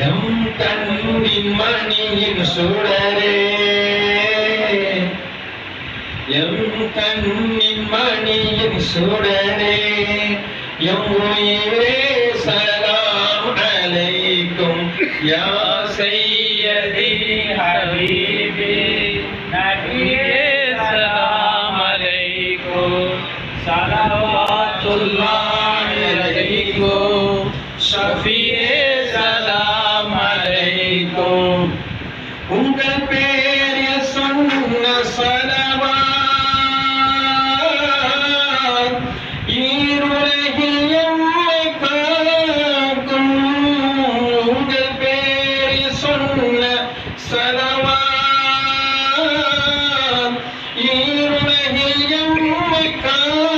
M கண்ணின் மணியின் சுடரே. எம் கண்ணின் மணியின் சுடரே. எம் உயிரே சலாம் அலைக்கும் யா சையதி ஹபீபி. நபியே சலாம் அலைக்கும் சலவாத்துல்லாஹி உங்கள் பேரில் சொன்ன சலவா ஈருலகில் எம்மை காக்கும். உங்கள் பேரில் சொன்ன சலவா ஈருலகில் எம்மை காக்கும்.